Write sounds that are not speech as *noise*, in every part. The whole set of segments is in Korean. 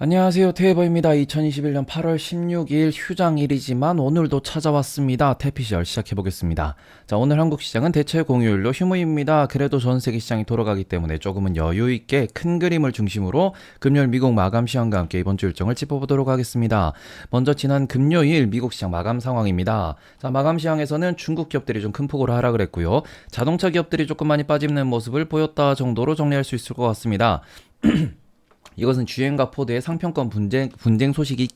안녕하세요. 테이버입니다. 2021년 8월 16일 휴장일이지만 오늘도 찾아왔습니다. 태피시얼 시작해보겠습니다. 자, 오늘 한국 시장은 대체 공휴일로 휴무입니다. 그래도 전 세계 시장이 돌아가기 때문에 조금은 여유있게 큰 그림을 중심으로 금요일 미국 마감 시황과 함께 이번 주 일정을 짚어보도록 하겠습니다. 먼저 지난 금요일 미국 시장 마감 상황입니다. 자, 마감 시황에서는 중국 기업들이 좀 큰 폭으로 하락을 했고요. 자동차 기업들이 조금 많이 빠지는 모습을 보였다 정도로 정리할 수 있을 것 같습니다. *clears throat* 이것은 GM과 포드의 상평권 분쟁, 분쟁 소식이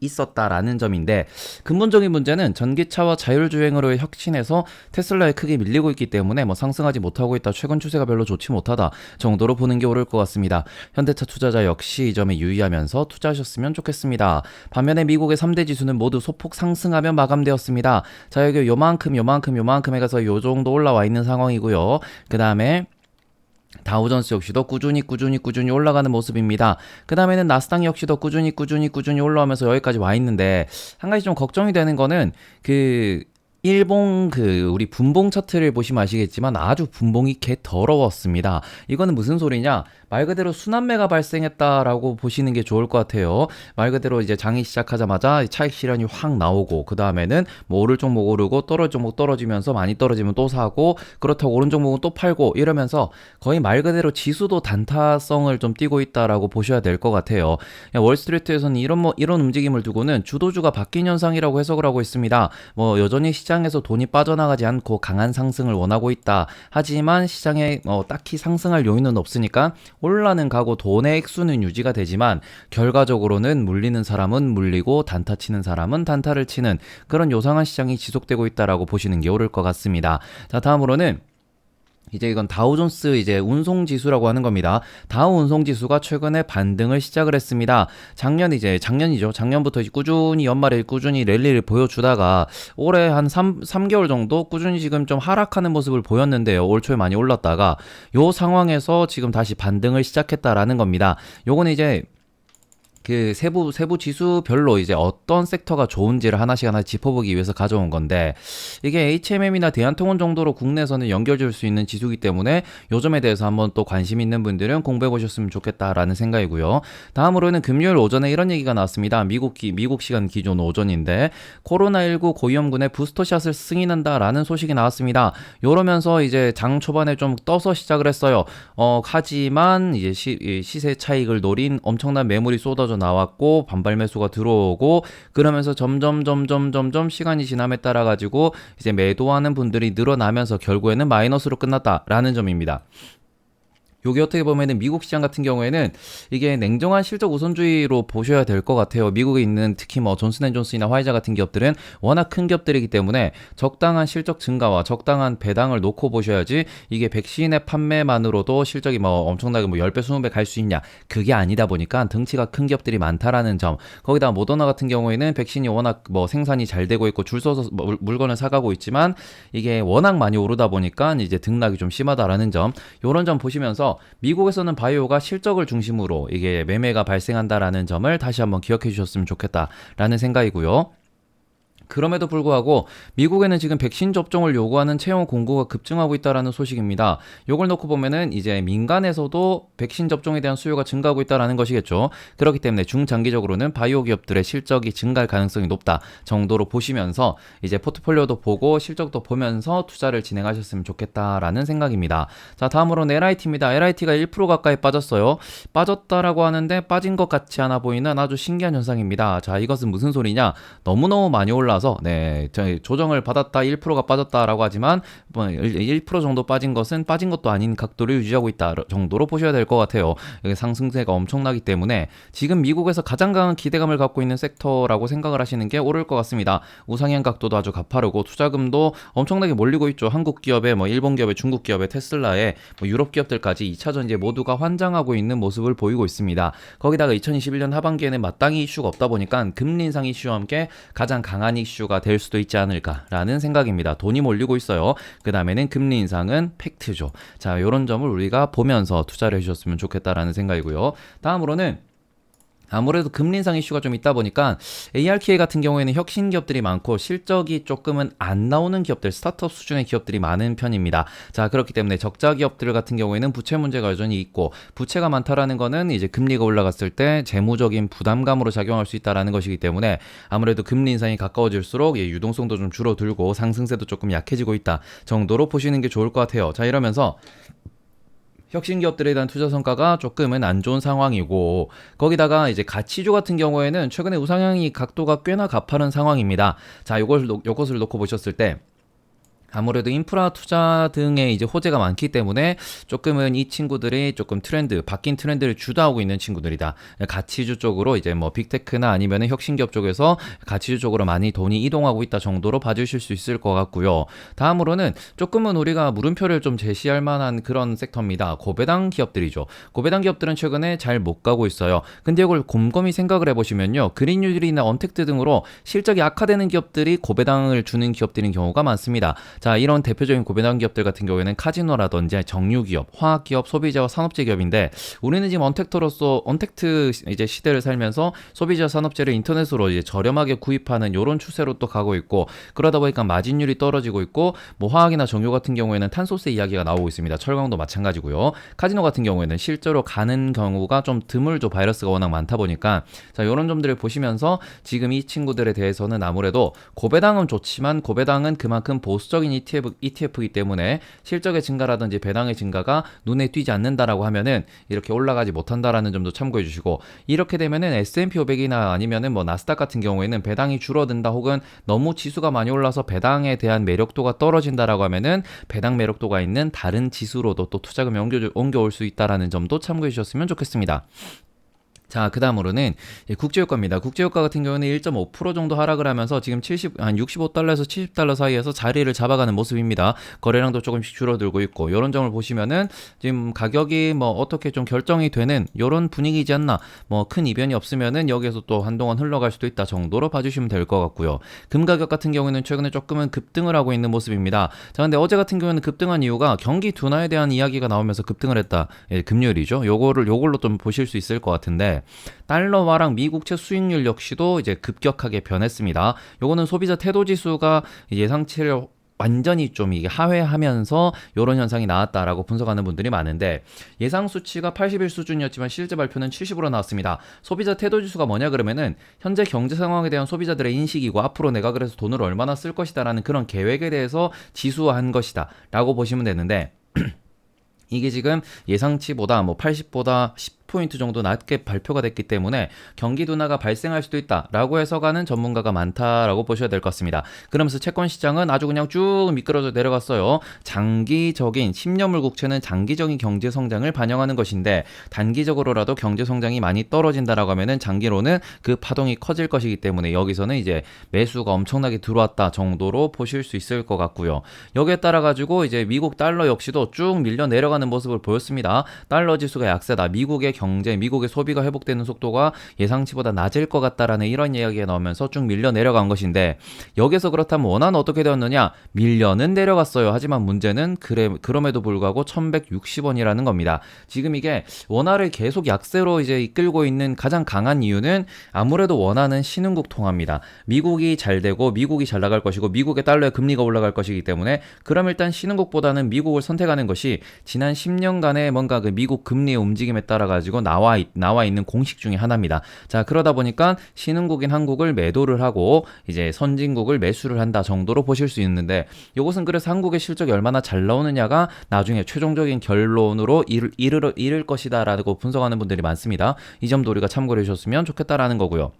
있었다라는 점인데 근본적인 문제는 전기차와 자율주행으로의 혁신에서 테슬라에 크게 밀리고 있기 때문에 뭐 상승하지 못하고 있다 최근 추세가 별로 좋지 못하다 정도로 보는 게 옳을 것 같습니다. 현대차 투자자 역시 이 점에 유의하면서 투자하셨으면 좋겠습니다. 반면에 미국의 3대 지수는 모두 소폭 상승하며 마감되었습니다. 자 여기 요만큼 요만큼 요만큼 해가서 요 정도 올라와 있는 상황이고요. 그 다음에 다우존스 역시도 꾸준히 꾸준히 꾸준히 올라가는 모습입니다. 그 다음에는 나스닥 역시도 꾸준히 꾸준히 꾸준히 올라오면서 여기까지 와 있는데 한 가지 좀 걱정이 되는 거는 그 일봉 그 우리 분봉 차트를 보시면 아시겠지만 아주 분봉이 개 더러웠습니다. 이거는 무슨 소리냐? 말 그대로 순환매가 발생했다라고 보시는 게 좋을 것 같아요. 말 그대로 이제 장이 시작하자마자 차익 실현이 확 나오고 그 다음에는 뭐 오를 종목 오르고 떨어질 종목 떨어지면서 많이 떨어지면 또 사고 그렇다고 오른 종목은 또 팔고 이러면서 거의 말 그대로 지수도 단타성을 좀 띠고 있다라고 보셔야 될 것 같아요. 월스트리트에서는 이런 뭐 이런 움직임을 두고는 주도주가 바뀐 현상이라고 해석을 하고 있습니다. 뭐 여전히 시장 에서 돈이 빠져나가지 않고 강한 상승을 원하고 있다. 하지만 시장에 어, 딱히 상승할 요인은 없으니까 올라는 가고 돈의 액수는 유지가 되지만 결과적으로는 물리는 사람은 물리고 단타 치는 사람은 단타를 치는 그런 요상한 시장이 지속되고 있다라고 보시는 게 옳을 것 같습니다. 자, 다음으로는 이제 이건 다우존스 이제 운송 지수라고 하는 겁니다. 다우 운송 지수가 최근에 반등을 시작을 했습니다. 작년 이제 작년이죠. 작년부터 꾸준히 연말에 꾸준히 랠리를 보여주다가 올해 한 3, 3개월 정도 꾸준히 지금 좀 하락하는 모습을 보였는데요. 올 초에 많이 올랐다가 요 상황에서 지금 다시 반등을 시작했다라는 겁니다. 요거는 이제 그 세부 세부 지수별로 이제 어떤 섹터가 좋은지를 하나씩 하나 짚어보기 위해서 가져온 건데 이게 HMM이나 대한통운 정도로 국내에서는 연결될 수 있는 지수기 때문에 요점에 대해서 한번 또 관심 있는 분들은 공부해 보셨으면 좋겠다라는 생각이고요. 다음으로는 금요일 오전에 이런 얘기가 나왔습니다. 미국 기, 미국 시간 기존 오전인데 코로나19 고위험군의 부스터샷을 승인한다라는 소식이 나왔습니다. 요러면서 이제 장 초반에 좀 떠서 시작을 했어요. 어 하지만 이제 시, 시세 차익을 노린 엄청난 매물이 쏟아져 떨어져 나왔고 반발 매수가 들어오고 그러면서 점점 점점 점점 시간이 지남에 따라 가지고 이제 매도하는 분들이 늘어나면서 결국에는 마이너스로 끝났다라는 점입니다. 요게 어떻게 보면은 미국 시장 같은 경우에는 이게 냉정한 실적 우선주의로 보셔야 될 것 같아요. 미국에 있는 특히 뭐 존슨앤존슨이나 화이자 같은 기업들은 워낙 큰 기업들이기 때문에 적당한 실적 증가와 적당한 배당을 놓고 보셔야지 이게 백신의 판매만으로도 실적이 뭐 엄청나게 뭐 10배, 20배 갈 수 있냐. 그게 아니다 보니까 등치가 큰 기업들이 많다라는 점. 거기다 모더나 같은 경우에는 백신이 워낙 뭐 생산이 잘 되고 있고 줄 서서 뭐 물건을 사가고 있지만 이게 워낙 많이 오르다 보니까 이제 등락이 좀 심하다라는 점. 요런 점 보시면서 미국에서는 바이오가 실적을 중심으로 이게 매매가 발생한다라는 점을 다시 한번 기억해 주셨으면 좋겠다라는 생각이고요. 그럼에도 불구하고 미국에는 지금 백신 접종을 요구하는 채용 공고가 급증하고 있다라는 소식입니다. 요걸 놓고 보면은 이제 민간에서도 백신 접종에 대한 수요가 증가하고 있다라는 것이겠죠. 그렇기 때문에 중장기적으로는 바이오 기업들의 실적이 증가할 가능성이 높다 정도로 보시면서 이제 포트폴리오도 보고 실적도 보면서 투자를 진행하셨으면 좋겠다라는 생각입니다. 자, 다음으로는 LIT입니다. LIT가 1% 가까이 빠졌어요. 빠졌다라고 하는데 빠진 것 같지 않아 보이는 아주 신기한 현상입니다. 자, 이것은 무슨 소리냐? 너무너무 많이 올라 올라서 네 조정을 받았다 1%가 빠졌다라고 하지만 1%뭐 정도 빠진 것은 빠진 것도 아닌 각도를 유지하고 있다 정도로 보셔야 될 것 같아요. 상승세가 엄청나기 때문에 지금 미국에서 가장 강한 기대감을 갖고 있는 섹터라고 생각을 하시는 게 옳을 것 같습니다. 우상향 각도도 아주 가파르고 투자금도 엄청나게 몰리고 있죠. 한국 기업에 뭐 일본 기업에 중국 기업에 테슬라에 뭐 유럽 기업들까지 2차 전지에 모두가 환장하고 있는 모습을 보이고 있습니다. 거기다가 2021년 하반기에는 마땅히 이슈가 없다 보니까 금리 인상 이슈와 함께 가장 강한 이슈가 될 수도 있지 않을까라는 생각입니다. 돈이 몰리고 있어요. 그 다음에는 금리 인상은 팩트죠. 자, 이런 점을 우리가 보면서 투자를 해주셨으면 좋겠다라는 생각이고요. 다음으로는 아무래도 금리 인상 이슈가 좀 있다 보니까 ARKA 같은 경우에는 혁신 기업들이 많고 실적이 조금은 안 나오는 기업들, 스타트업 수준의 기업들이 많은 편입니다. 자, 그렇기 때문에 적자 기업들 같은 경우에는 부채 문제가 여전히 있고 부채가 많다라는 거는 이제 금리가 올라갔을 때 재무적인 부담감으로 작용할 수 있다라는 것이기 때문에 아무래도 금리 인상이 가까워질수록 예, 유동성도 좀 줄어들고 상승세도 조금 약해지고 있다 정도로 보시는 게 좋을 것 같아요. 자, 이러면서 혁신 기업들에 대한 투자 성과가 조금은 안 좋은 상황이고 거기다가 이제 가치주 같은 경우에는 최근에 우상향이 각도가 꽤나 가파른 상황입니다. 자, 요걸 요것을 놓고 보셨을 때 아무래도 인프라 투자 등의 이제 호재가 많기 때문에 조금은 이 친구들이 조금 트렌드, 바뀐 트렌드를 주도하고 있는 친구들이다. 가치주 쪽으로 이제 뭐 빅테크나 아니면은 혁신기업 쪽에서 가치주 쪽으로 많이 돈이 이동하고 있다 정도로 봐주실 수 있을 것 같고요. 다음으로는 조금은 우리가 물음표를 좀 제시할 만한 그런 섹터입니다. 고배당 기업들이죠. 고배당 기업들은 최근에 잘 못 가고 있어요. 근데 이걸 곰곰이 생각을 해보시면요. 그린유들이나 언택트 등으로 실적이 악화되는 기업들이 고배당을 주는 기업들인 경우가 많습니다. 자, 이런 대표적인 고배당 기업들 같은 경우에는 카지노라든지 정유기업, 화학기업, 소비자와 산업재 기업인데 우리는 지금 언택트로서 언택트 이제 시대를 살면서 소비자 산업재를 인터넷으로 이제 저렴하게 구입하는 이런 추세로 또 가고 있고 그러다 보니까 마진율이 떨어지고 있고 뭐 화학이나 정유 같은 경우에는 탄소세 이야기가 나오고 있습니다. 철강도 마찬가지고요. 카지노 같은 경우에는 실제로 가는 경우가 좀 드물죠. 바이러스가 워낙 많다 보니까 자, 이런 점들을 보시면서 지금 이 친구들에 대해서는 아무래도 고배당은 좋지만 고배당은 그만큼 보수적인 ETF, ETF이기 때문에 실적의 증가라든지 배당의 증가가 눈에 띄지 않는다라고 하면은 이렇게 올라가지 못한다라는 점도 참고해 주시고 이렇게 되면은 S&P 500이나 아니면은 뭐 나스닥 같은 경우에는 배당이 줄어든다 혹은 너무 지수가 많이 올라서 배당에 대한 매력도가 떨어진다라고 하면은 배당 매력도가 있는 다른 지수로도 또 투자금이 옮겨 옮겨올 수 있다라는 점도 참고해 주셨으면 좋겠습니다. 자, 그 다음으로는 국제유가입니다. 국제유가 같은 경우는 1.5% 정도 하락을 하면서 지금 70, 한 65달러에서 70달러 사이에서 자리를 잡아가는 모습입니다. 거래량도 조금씩 줄어들고 있고, 이런 점을 보시면은 지금 가격이 뭐 어떻게 좀 결정이 되는 이런 분위기지 않나, 뭐 큰 이변이 없으면은 여기에서 또 한동안 흘러갈 수도 있다 정도로 봐주시면 될 것 같고요. 금 가격 같은 경우에는 최근에 조금은 급등을 하고 있는 모습입니다. 자, 근데 어제 같은 경우에는 급등한 이유가 경기 둔화에 대한 이야기가 나오면서 급등을 했다. 예, 금요일이죠. 요거를, 요걸로 좀 보실 수 있을 것 같은데, 달러화랑 미국채 수익률 역시도 이제 급격하게 변했습니다. 요거는 소비자 태도 지수가 예상치를 완전히 좀 이게 하회하면서 이런 현상이 나왔다라고 분석하는 분들이 많은데 예상 수치가 80일 수준이었지만 실제 발표는 70으로 나왔습니다. 소비자 태도 지수가 뭐냐 그러면은 현재 경제 상황에 대한 소비자들의 인식이고 앞으로 내가 그래서 돈을 얼마나 쓸 것이다라는 그런 계획에 대해서 지수화한 것이다라고 보시면 되는데 *clears throat* 이게 지금 예상치보다 뭐 80보다 10 포인트 정도 낮게 발표가 됐기 때문에 경기 둔화가 발생할 수도 있다라고 해석하는 전문가가 많다라고 보셔야 될 것 같습니다. 그러면서 채권 시장은 아주 그냥 쭉 미끄러져 내려갔어요. 장기적인 10년물 국채는 장기적인 경제 성장을 반영하는 것인데 단기적으로라도 경제 성장이 많이 떨어진다라고 하면은 장기로는 그 파동이 커질 것이기 때문에 여기서는 이제 매수가 엄청나게 들어왔다 정도로 보실 수 있을 것 같고요. 여기에 따라 가지고 이제 미국 달러 역시도 쭉 밀려 내려가는 모습을 보였습니다. 달러 지수가 약세다. 미국의 경제, 미국의 소비가 회복되는 속도가 예상치보다 낮을 것 같다라는 이런 이야기가 나오면서 쭉 밀려 내려간 것인데 여기서 그렇다면 원화는 어떻게 되었느냐? 밀려는 내려갔어요. 하지만 문제는 그래, 그럼에도 불구하고 1160원이라는 겁니다. 지금 이게 원화를 계속 약세로 이제 이끌고 있는 가장 강한 이유는 아무래도 원화는 신흥국 통화입니다. 미국이 잘 되고 미국이 잘 나갈 것이고 미국의 달러의 금리가 올라갈 것이기 때문에 그럼 일단 신흥국보다는 미국을 선택하는 것이 지난 10년간의 뭔가 그 미국 금리의 움직임에 따라 가지고 가지고 나와 나와 있는 공식 중에 하나입니다. 자 그러다 보니까 신흥국인 한국을 매도를 하고 이제 선진국을 매수를 한다 정도로 보실 수 있는데 이것은 그래서 한국의 실적이 얼마나 잘 나오느냐가 나중에 최종적인 결론으로 이를, 이를, 이를 것이다라고 분석하는 분들이 많습니다. 이 점도 우리가 참고해 주셨으면 좋겠다라는 거고요.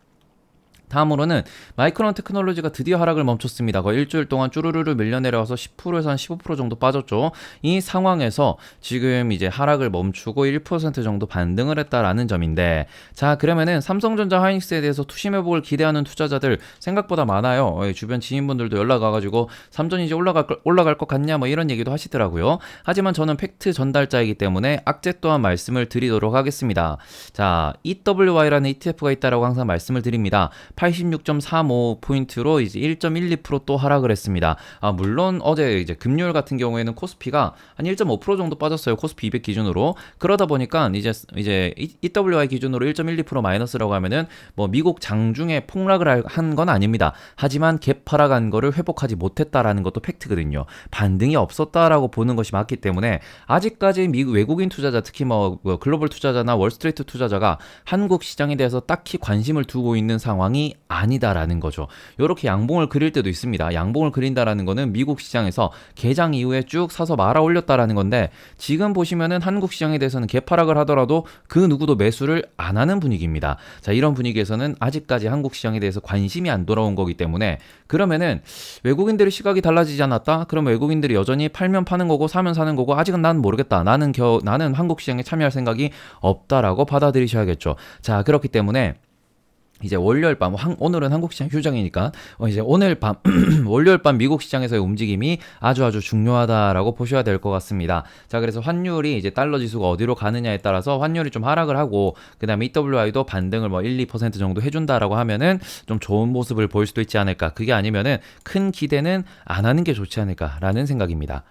다음으로는 마이크론 테크놀로지가 드디어 하락을 멈췄습니다. 거의 일주일 동안 쭈루루루 밀려 내려와서 10%에서 한 15% 정도 빠졌죠. 이 상황에서 지금 이제 하락을 멈추고 1% 정도 반등을 했다라는 점인데 자 그러면은 삼성전자 하이닉스에 대해서 투심 회복을 기대하는 투자자들 생각보다 많아요. 예, 주변 지인분들도 연락 와가지고 삼전 이제 올라갈 올라갈 것 같냐 뭐 이런 얘기도 하시더라고요. 하지만 저는 팩트 전달자이기 때문에 악재 또한 말씀을 드리도록 하겠습니다. 자 EWY라는 ETF가 있다라고 항상 말씀을 드립니다. 86.35 포인트로 이제 1.12%또 하락을 했습니다. 아 물론 어제 이제 금요일 같은 경우에는 코스피가 한 1.5% 정도 빠졌어요. 코스피 200 기준으로. 그러다 보니까 이제 이제 EWI 기준으로 1.12% 마이너스라고 하면은 뭐 미국 장중에 폭락을 한 건 아닙니다. 하지만 갭 하락한 거를 회복하지 못했다라는 것도 팩트거든요. 반등이 없었다라고 보는 것이 맞기 때문에 아직까지 미국 외국인 투자자 특히 뭐, 뭐 글로벌 투자자나 월스트리트 투자자가 한국 시장에 대해서 딱히 관심을 두고 있는 상황이 아니다라는 거죠. 이렇게 양봉을 그릴 때도 있습니다. 양봉을 그린다라는 거는 미국 시장에서 개장 이후에 쭉 사서 말아 올렸다라는 건데 지금 보시면은 한국 시장에 대해서는 개파락을 하더라도 그 누구도 매수를 안 하는 분위기입니다. 자, 이런 분위기에서는 아직까지 한국 시장에 대해서 관심이 안 돌아온 거기 때문에 그러면은 외국인들의 시각이 달라지지 않았다? 그럼 외국인들이 여전히 팔면 파는 거고 사면 사는 거고 아직은 난 모르겠다. 나는 겨 나는 한국 시장에 참여할 생각이 없다라고 받아들이셔야겠죠. 자, 그렇기 때문에 이제 월요일 밤 한, 오늘은 한국 시장 휴장이니까 어, 이제 오늘 밤 *clears throat* 월요일 밤 미국 시장에서의 움직임이 아주 아주 중요하다라고 보셔야 될 것 같습니다. 자 그래서 환율이 이제 달러 지수가 어디로 가느냐에 따라서 환율이 좀 하락을 하고 그다음에 EWI도 반등을 뭐 1, 2% 정도 해준다라고 하면은 좀 좋은 모습을 보일 수도 있지 않을까. 그게 아니면은 큰 기대는 안 하는 게 좋지 않을까라는 생각입니다.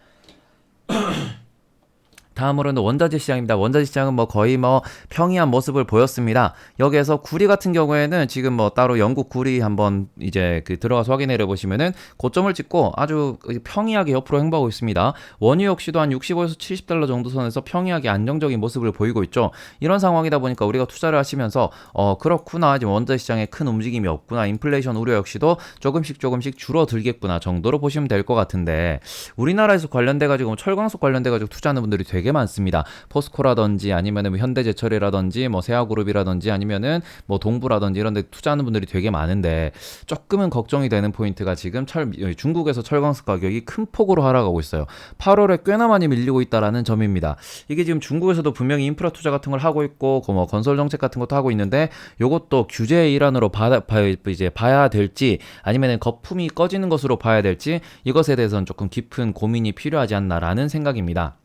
다음으로는 원자재 시장입니다. 원자재 시장은 뭐 거의 뭐 평이한 모습을 보였습니다. 여기에서 구리 같은 경우에는 지금 뭐 따로 영국 구리 한번 이제 그 들어가서 확인해 보시면은 고점을 찍고 아주 평이하게 옆으로 행보하고 있습니다. 원유 역시도 한 65에서 70달러 정도 선에서 평이하게 안정적인 모습을 보이고 있죠. 이런 상황이다 보니까 우리가 투자를 하시면서 어 그렇구나 지금 원자재 시장에 큰 움직임이 없구나 인플레이션 우려 역시도 조금씩 조금씩 줄어들겠구나 정도로 보시면 될 것 같은데 우리나라에서 관련돼 가지고 철광석 관련돼 가지고 투자하는 분들이 되게 되게 많습니다. 포스코라든지 아니면은 뭐 현대제철이라든지 뭐 세아그룹이라든지 아니면은 뭐 동부라든지 이런 데 투자하는 분들이 되게 많은데 조금은 걱정이 되는 포인트가 지금 철 중국에서 철광석 가격이 큰 폭으로 하락하고 있어요. 8월에 꽤나 많이 밀리고 있다라는 점입니다. 이게 지금 중국에서도 분명히 인프라 투자 같은 걸 하고 있고 그뭐 건설 정책 같은 것도 하고 있는데 요것도 규제의 일환으로 봐, 봐, 이제 봐야 될지 아니면은 거품이 꺼지는 것으로 봐야 될지 이것에 대해서는 조금 깊은 고민이 필요하지 않나라는 생각입니다.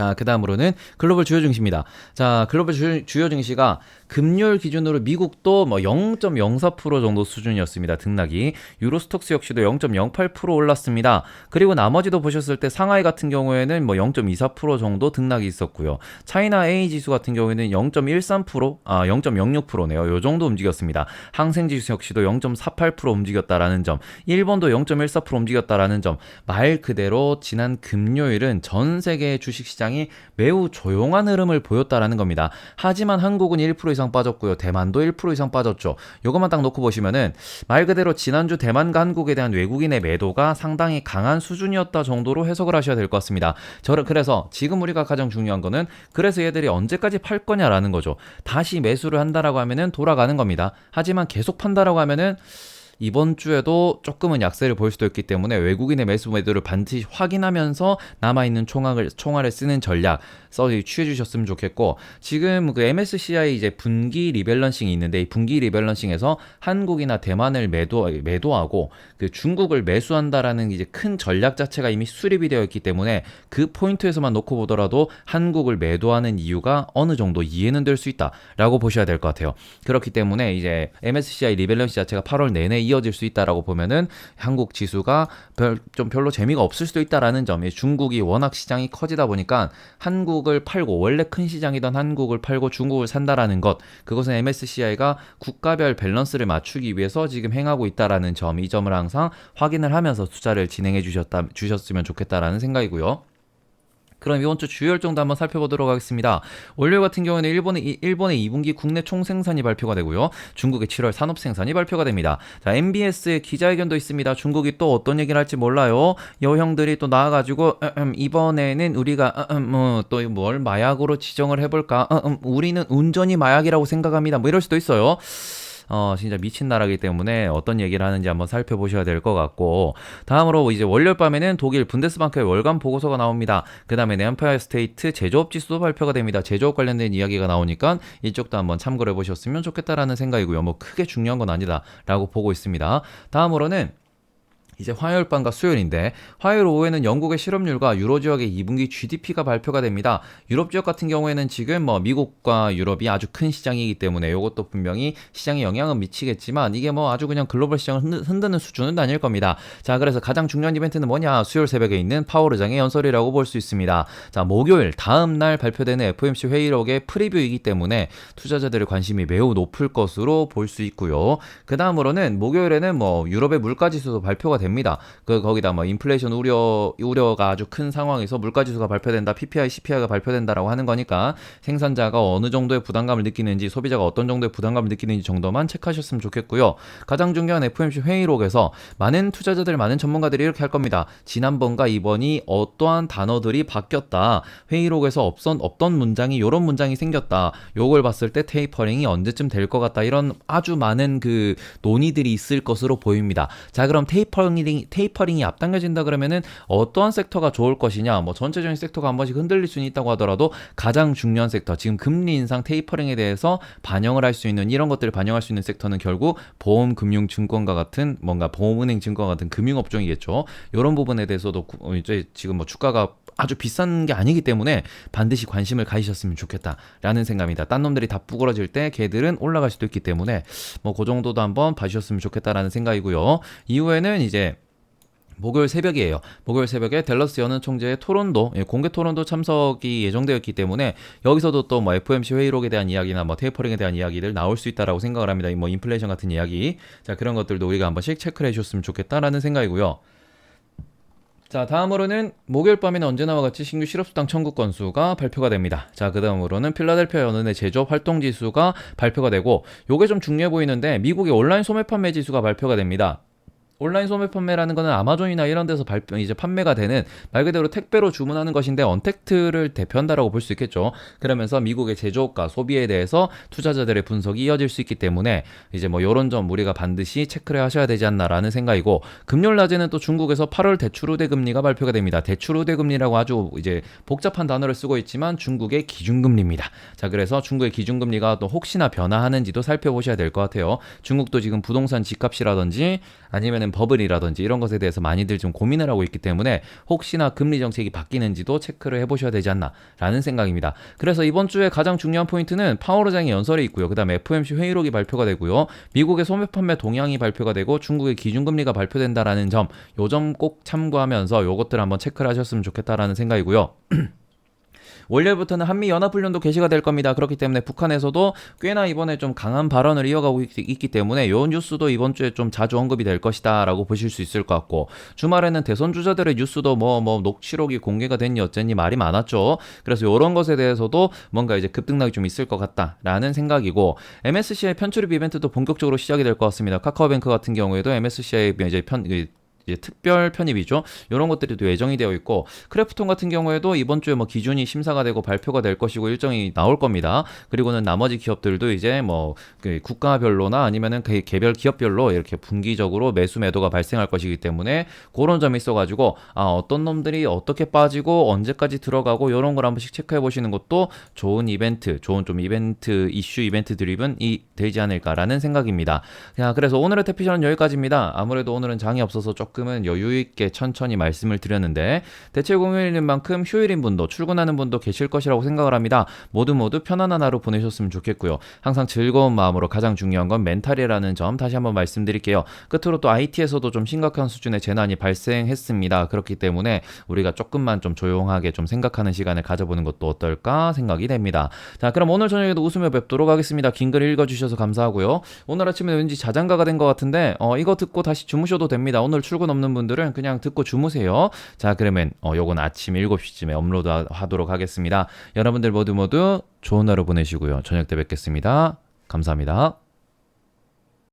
자, 그 다음으로는 글로벌 주요 증시입니다. 자, 글로벌 주, 주요 증시가 금요일 기준으로 미국도 뭐 0.04% 정도 수준이었습니다. 등락이. 유로스톡스 역시도 0.08% 올랐습니다. 그리고 나머지도 보셨을 때 상하이 같은 경우에는 뭐 0.24% 정도 등락이 있었고요. 차이나 A 지수 같은 경우에는 0.13%, 아, 0.06%네요. 요 정도 움직였습니다. 항생 지수 역시도 0.48% 움직였다라는 점. 일본도 0.14% 움직였다라는 점. 말 그대로 지난 금요일은 전 세계 주식 시장 이 매우 조용한 흐름을 보였다라는 겁니다. 하지만 한국은 1% 이상 빠졌고요. 대만도 1% 이상 빠졌죠. 요것만 딱 놓고 보시면은 말 그대로 지난주 대만과 한국에 대한 외국인의 매도가 상당히 강한 수준이었다 정도로 해석을 하셔야 될 것 같습니다. 저는 그래서 지금 우리가 가장 중요한 거는 그래서 얘들이 언제까지 팔 거냐라는 거죠. 다시 매수를 한다라고 하면은 돌아가는 겁니다. 하지만 계속 판다라고 하면은 이번 주에도 조금은 약세를 보일 수도 있기 때문에 외국인의 매수 매도를 반드시 확인하면서 남아있는 총알을, 총알을 쓰는 전략 써 취해 주셨으면 좋겠고 지금 그 MSCI 이제 분기 리밸런싱이 있는데 이 분기 리밸런싱에서 한국이나 대만을 매도 매도하고 그 중국을 매수한다라는 이제 큰 전략 자체가 이미 수립이 되어 있기 때문에 그 포인트에서만 놓고 보더라도 한국을 매도하는 이유가 어느 정도 이해는 될 수 있다라고 보셔야 될 것 같아요. 그렇기 때문에 이제 MSCI 리밸런싱 자체가 8월 내내 이어질 수 있다라고 보면은 한국 지수가 별, 좀 별로 재미가 없을 수도 있다라는 점이 중국이 워낙 시장이 커지다 보니까 한국을 팔고 원래 큰 시장이던 한국을 팔고 중국을 산다라는 것 그것은 MSCI가 국가별 밸런스를 맞추기 위해서 지금 행하고 있다라는 점 이 점을 항상 확인을 하면서 투자를 진행해 주셨다 주셨으면 좋겠다라는 생각이고요. 그럼 이번 주 주요 일정도 한번 살펴보도록 하겠습니다. 월요일 같은 경우에는 일본의 일본의 2분기 국내 총생산이 발표가 되고요. 중국의 7월 산업 생산이 발표가 됩니다. 자, MBS의 기자회견도 있습니다. 중국이 또 어떤 얘기를 할지 몰라요. 여형들이 또 나와가지고 음, 음, 이번에는 우리가 음, 음 뭐, 또뭘 마약으로 지정을 해볼까? 음, 음, 우리는 운전이 마약이라고 생각합니다. 뭐 이럴 수도 있어요. 어, 진짜 미친 나라기 때문에 어떤 얘기를 하는지 한번 살펴보셔야 될 것 같고 다음으로 이제 월요일 밤에는 독일 분데스방크의 월간 보고서가 나옵니다. 그 다음에 엠파이어 스테이트 제조업 지수도 발표가 됩니다. 제조업 관련된 이야기가 나오니까 이쪽도 한번 참고를 해보셨으면 좋겠다라는 생각이고요. 뭐 크게 중요한 건 아니다라고 보고 있습니다. 다음으로는 이제 화요일 밤과 수요일인데 화요일 오후에는 영국의 실업률과 유로 지역의 2분기 GDP가 발표가 됩니다. 유럽 지역 같은 경우에는 지금 뭐 미국과 유럽이 아주 큰 시장이기 때문에 이것도 분명히 시장에 영향은 미치겠지만 이게 뭐 아주 그냥 글로벌 시장을 흔드- 흔드는 수준은 아닐 겁니다. 자, 그래서 가장 중요한 이벤트는 뭐냐? 수요일 새벽에 있는 파워르장의 연설이라고 볼 수 있습니다. 자, 목요일 다음 날 발표되는 FOMC 회의록의 프리뷰이기 때문에 투자자들의 관심이 매우 높을 것으로 볼 수 있고요. 그 다음으로는 목요일에는 뭐 유럽의 물가 지수도 발표가 됩니다. 그 거기다 뭐 인플레이션 우려 우려가 아주 큰 상황에서 물가 지수가 발표된다, PPI, CPI가 발표된다라고 하는 거니까 생산자가 어느 정도의 부담감을 느끼는지 소비자가 어떤 정도의 부담감을 느끼는지 정도만 체크하셨으면 좋겠고요. 가장 중요한 FOMC 회의록에서 많은 투자자들, 많은 전문가들이 이렇게 할 겁니다. 지난번과 이번이 어떠한 단어들이 바뀌었다. 회의록에서 없던 없던 문장이 이런 문장이 생겼다. 요걸 봤을 때 테이퍼링이 언제쯤 될 것 같다. 이런 아주 많은 그 논의들이 있을 것으로 보입니다. 자, 그럼 테이퍼링 이 테이퍼링이 앞당겨진다 그러면은 어떠한 섹터가 좋을 것이냐? 뭐 전체적인 섹터가 한 번씩 흔들릴 수는 있다고 하더라도 가장 중요한 섹터, 지금 금리 인상 테이퍼링에 대해서 반영을 할 수 있는 이런 것들을 반영할 수 있는 섹터는 결국 보험, 금융, 증권과 같은 뭔가 보험은행, 증권 같은 금융 업종이겠죠. 이런 부분에 대해서도 구- 어, 이제 지금 뭐 주가가 아주 비싼 게 아니기 때문에 반드시 관심을 가지셨으면 좋겠다라는 생각입니다. 딴 놈들이 다 부그러질 때 걔들은 올라갈 수도 있기 때문에 뭐 그 정도도 한번 봐주셨으면 좋겠다라는 생각이고요. 이후에는 이제 목요일 새벽이에요. 목요일 새벽에 델러스 연은 총재의 토론도 예, 공개 토론도 참석이 예정되어 있기 때문에 여기서도 또 뭐 FOMC 회의록에 대한 이야기나 뭐 테이퍼링에 대한 이야기들 나올 수 있다라고 생각을 합니다. 뭐 인플레이션 같은 이야기. 자, 그런 것들도 우리가 한 번씩 체크를 해 주셨으면 좋겠다라는 생각이고요. 자, 다음으로는 목요일 밤에는 언제나와 같이 신규 실업수당 청구 건수가 발표가 됩니다. 자, 그 다음으로는 필라델피아 연은의 제조업 활동 지수가 발표가 되고, 요게 좀 중요해 보이는데, 미국의 온라인 소매 판매 지수가 발표가 됩니다. 온라인 소매 판매라는 거는 아마존이나 이런 데서 발표 이제 판매가 되는 말 그대로 택배로 주문하는 것인데 언택트를 대표한다라고 볼 수 있겠죠. 그러면서 미국의 제조업과 소비에 대해서 투자자들의 분석이 이어질 수 있기 때문에 이제 뭐 이런 점 우리가 반드시 체크를 하셔야 되지 않나라는 생각이고 금요일 낮에는 또 중국에서 8월 대출 우대 금리가 발표가 됩니다. 대출 우대 금리라고 아주 이제 복잡한 단어를 쓰고 있지만 중국의 기준금리입니다. 자, 그래서 중국의 기준금리가 또 혹시나 변화하는지도 살펴보셔야 될 것 같아요. 중국도 지금 부동산 집값이라든지 아니면은 버블이라든지 이런 것에 대해서 많이들 좀 고민을 하고 있기 때문에 혹시나 금리 정책이 바뀌는지도 체크를 해보셔야 되지 않나라는 생각입니다. 그래서 이번 주에 가장 중요한 포인트는 파워르장의 연설이 있고요. 그다음에 FOMC 회의록이 발표가 되고요. 미국의 소매 판매 동향이 발표가 되고 중국의 기준금리가 발표된다라는 점, 요 점 꼭 참고하면서 요것들 한번 체크를 하셨으면 좋겠다라는 생각이고요. *clears throat* 월요일부터는 한미 연합훈련도 개시가 될 겁니다. 그렇기 때문에 북한에서도 꽤나 이번에 좀 강한 발언을 이어가고 있, 기 때문에 요 뉴스도 이번 주에 좀 자주 언급이 될 것이다라고 보실 수 있을 것 같고 주말에는 대선 주자들의 뉴스도 뭐뭐 녹취록이 공개가 됐니 어쨌니 말이 많았죠. 그래서 이런 것에 대해서도 뭔가 이제 급등락이 좀 있을 것 같다라는 생각이고 MSCI 편출입 이벤트도 본격적으로 시작이 될 것 같습니다. 카카오뱅크 같은 경우에도 MSCI 이제 편 이제 특별 편입이죠. 이런 것들이 또 예정이 되어 있고 크래프톤 같은 경우에도 이번 주에 뭐 기준이 심사가 되고 발표가 될 것이고 일정이 나올 겁니다. 그리고는 나머지 기업들도 이제 뭐 그 국가별로나 아니면은 그 개별 기업별로 이렇게 분기적으로 매수 매도가 발생할 것이기 때문에 그런 점이 있어가지고 아 어떤 놈들이 어떻게 빠지고 언제까지 들어가고 이런 걸 한 번씩 체크해 보시는 것도 좋은 이벤트, 좋은 좀 이벤트 이슈 이벤트 드리븐이 되지 않을까라는 생각입니다. 자 그래서 오늘의 태피션은 여기까지입니다. 아무래도 오늘은 장이 없어서 조금 은 여유 있게 천천히 말씀을 드렸는데 대체 공휴일인 만큼 휴일인 분도 출근하는 분도 계실 것이라고 생각을 합니다. 모두 모두 편안한 하루 보내셨으면 좋겠고요. 항상 즐거운 마음으로 가장 중요한 건 멘탈이라는 점 다시 한번 말씀드릴게요. 끝으로 또 IT에서도 좀 심각한 수준의 재난이 발생했습니다. 그렇기 때문에 우리가 조금만 좀 조용하게 좀 생각하는 시간을 가져보는 것도 어떨까 생각이 됩니다. 자, 그럼 오늘 저녁에도 웃으며 뵙도록 하겠습니다. 긴 글 읽어주셔서 감사하고요. 오늘 아침에 왠지 자장가가 된 것 같은데 어, 이거 듣고 다시 주무셔도 됩니다. 오늘 출근 없는 분들은 그냥 듣고 주무세요. 자, 그러면 어, 요건 아침 7시쯤에 업로드 하도록 하겠습니다. 여러분들 모두 모두 좋은 하루 보내시고요. 저녁 때 뵙겠습니다. 감사합니다.